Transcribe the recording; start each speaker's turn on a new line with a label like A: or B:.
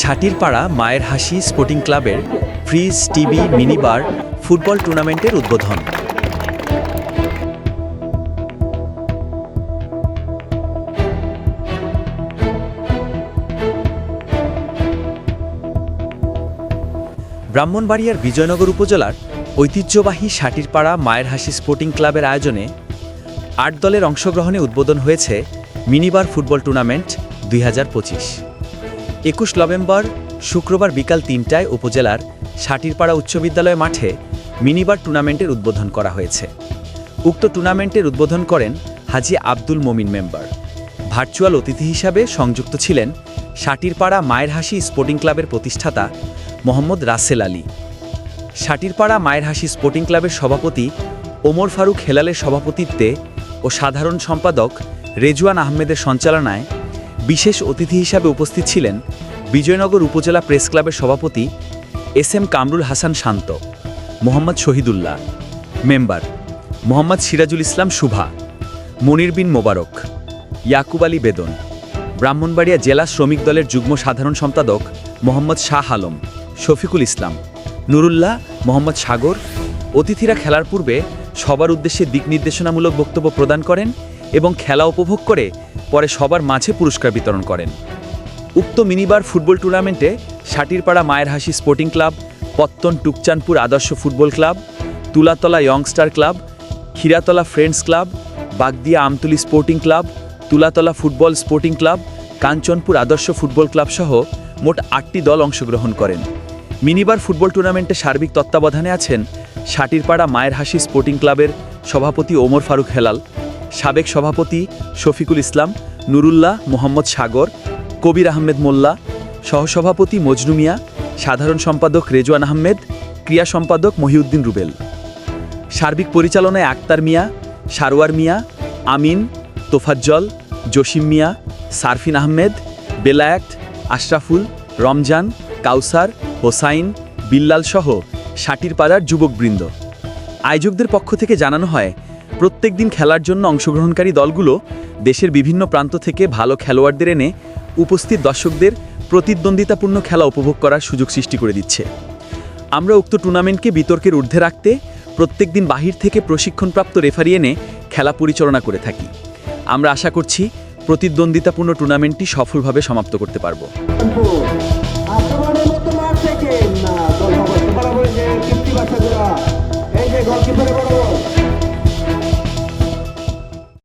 A: সাটিরপাড়া মায়ের হাসি স্পোর্টিং ক্লাবের fridge, TV mini bar football টুর্নামেন্টের উদ্বোধন। ব্রাহ্মণবাড়িয়ার বিজয়নগর উপজেলার ঐতিহ্যবাহী সাটিরপাড়া মায়ের হাসি স্পোর্টিং ক্লাবের আয়োজনে আট দলের অংশগ্রহণে উদ্বোধন হয়েছে মিনিবার ফুটবল টুর্নামেন্ট দুই হাজার পঁচিশ। একুশ নভেম্বর শুক্রবার বিকাল তিনটায় উপজেলার সাটিরপাড়া উচ্চ বিদ্যালয় মাঠে মিনিবার টুর্নামেন্টের উদ্বোধন করা হয়েছে। উক্ত টুর্নামেন্টের উদ্বোধন করেন হাজি আব্দুল মমিন মেম্বার। ভার্চুয়াল অতিথি হিসাবে সংযুক্ত ছিলেন সাটিরপাড়া মায়ের হাসি স্পোর্টিং ক্লাবের প্রতিষ্ঠাতা মোহাম্মদ রাসেল আলী। সাটিরপাড়া মায়ের হাসি স্পোর্টিং ক্লাবের সভাপতি ওমর ফারুক হেলালের সভাপতিত্বে ও সাধারণ সম্পাদক রেজওয়ান আহমেদের সঞ্চালনায় বিশেষ অতিথি হিসাবে উপস্থিত ছিলেন বিজয়নগর উপজেলা প্রেস ক্লাবের সভাপতি S M Kamrul Hasan Shanto, Mohammad Shahidullah, member Mohammad Sirajul Islam Shuva, Monir bin Mobarak, Yakub Ali Bedon, Brahmanbaria জেলা শ্রমিক দলের যুগ্ম সাধারণ সম্পাদক মোহাম্মদ শাহ আলম, শফিকুল ইসলাম, নুরুল্লাহ মোহাম্মদ সাগর, অতিথিরা খেলার পূর্বে সবার উদ্দেশ্যে দিক নির্দেশনামূলক বক্তব্য প্রদান করেন এবং খেলা উপভোগ করে পরে সবার মাঝে পুরস্কার বিতরণ করেন। উক্ত মিনিবার ফুটবল টুর্নামেন্টে সাটিরপাড়া মায়ের হাসি sporting club, Pattan Tukchanpur Adarsha football club, Tulatala youngster club, Khiratala friends club, Bagdia Amtuli sporting club, Tulatala football sporting club, Kanchanpur Adarsha football club সহ মোট আটটি দল অংশগ্রহণ করেন। মিনিবার ফুটবল টুর্নামেন্টে সার্বিক তত্ত্বাবধানে আছেন সাটিরপাড়া মায়ের হাসি স্পোর্টিং ক্লাবের সভাপতি ওমর ফারুক হেলাল, সাবেক সভাপতি শফিকুল ইসলাম, নুরুল্লাহ মোহাম্মদ সাগর, কবির আহমেদ মোল্লা, সহসভাপতি মজনু মিয়া, সাধারণ সম্পাদক রেজওয়ান আহমেদ, ক্রিয়া সম্পাদক মহিউদ্দিন রুবেল। সার্বিক পরিচালনায় আক্তার মিয়া, সারোয়ার মিয়া, আমিন, তোফাজ্জল, জসিম মিয়া, সারফিন আহমেদ, বেলায়েত, আশরাফুল, রমজান, কাউসার, হোসাইন, বিল্লাল সহ সাটিরপাড়ার যুবকবৃন্দ। আয়োজকদের পক্ষ থেকে জানানো হয়, প্রত্যেক দিন খেলার জন্য অংশগ্রহণকারী দলগুলো দেশের বিভিন্ন প্রান্ত থেকে ভালো খেলোয়াড়দের এনে উপস্থিত দর্শকদের প্রতিদ্বন্দ্বিতাপূর্ণ খেলা উপভোগ করার সুযোগ সৃষ্টি করে দিচ্ছে। আমরা উক্ত টুর্নামেন্টকে বিতর্কের ঊর্ধ্বে রাখতে প্রত্যেক দিন বাহির থেকে প্রশিক্ষণপ্রাপ্ত রেফারি এনে খেলা পরিচালনা করে থাকি। আমরা আশা করছি প্রতিদ্বন্দ্বিতাপূর্ণ টুর্নামেন্টটি সফলভাবে সমাপ্ত করতে পারব।